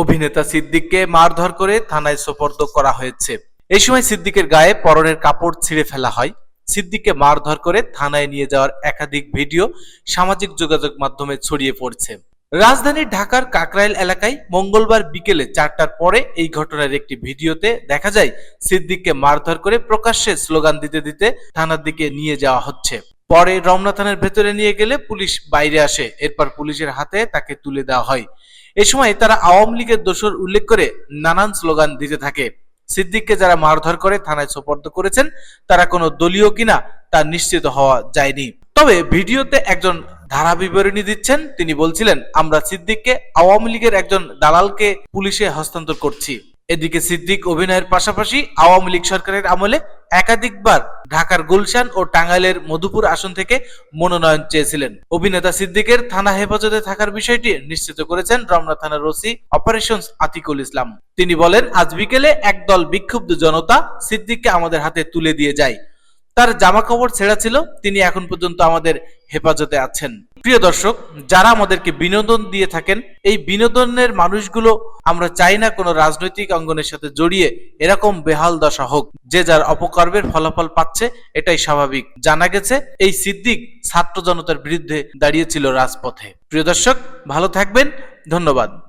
অভিনেতা সিদ্দিককে মারধর করে থানায় সোপর্দ করা হয়েছে। এই সময় সিদ্দিকের গায়ে পরনের কাপড় ছিঁড়ে ফেলা হয়। সিদ্দিককে মারধর করে থানায় নিয়ে যাওয়ার একাধিক ভিডিও সামাজিক যোগাযোগ মাধ্যমে ছড়িয়ে পড়ছে। রাজধানীর ঢাকার কাকরাইল এলাকায় মঙ্গলবার বিকেলে চারটার পরে এই ঘটনার একটি ভিডিওতে দেখা যায়, সিদ্দিককে মারধর করে প্রকাশ্যে স্লোগান দিতে দিতে থানার দিকে নিয়ে যাওয়া হচ্ছে। পরে রমনা থানার ভেতরে নিয়ে গেলে পুলিশ বাইরে আসে, এরপর পুলিশের হাতে তাকে তুলে দেওয়া হয়। এ সময় তারা আওয়ামী লীগের দোষর উল্লেখ করে নানান স্লোগান দিতে থাকে। সিদ্দিককে যারা মারধর করে থানায় সোপর্দ করেছেন, তারা কোনো দলীয় কিনা তা নিশ্চিত হওয়া যায়নি। তবে ভিডিওতে একজন ধারা বিবরণী দিচ্ছেন, তিনি বলছিলেন, আমরা সিদ্দিককে, আওয়ামী লীগের একজন দালালকে পুলিশে হস্তান্তর করছি। এদিকে সিদ্দিক অভিনয়ের পাশাপাশি আওয়ামী লীগ সরকারের আমলে একাধিকবার ঢাকার গুলশান ও টাঙ্গাইলের মধুপুর আসন থেকে মনোনয়ন চেয়েছিলেন। অভিনেতা সিদ্দিকের থানা হেফাজতে থাকার বিষয়টি নিশ্চিত করেছেন রমনা থানার ওসি অপারেশন আতিকুল ইসলাম। তিনি বলেন, আজ বিকেলে একদল বিক্ষুব্ধ জনতা সিদ্দিককে আমাদের হাতে তুলে দিয়ে যায়। তার জামা কাপড় ছেঁড়া ছিল, তিনি এখন পর্যন্ত আমাদের হেফাজতে আছেন। প্রিয় দর্শক, যারা আমাদেরকে বিনোদন দিয়ে থাকেন, এই বিনোদনের মানুষগুলো আমরা চাই না কোনো রাজনৈতিক অঙ্গনের সাথে জড়িয়ে এরকম বেহাল দশা হোক। যে যার অপকর্মের ফলাফল পাচ্ছে, এটাই স্বাভাবিক। জানা গেছে, এই সিদ্দিক ছাত্র জনতার বিরুদ্ধে দাঁড়িয়েছিল রাজপথে। প্রিয় দর্শক, ভালো থাকবেন। ধন্যবাদ।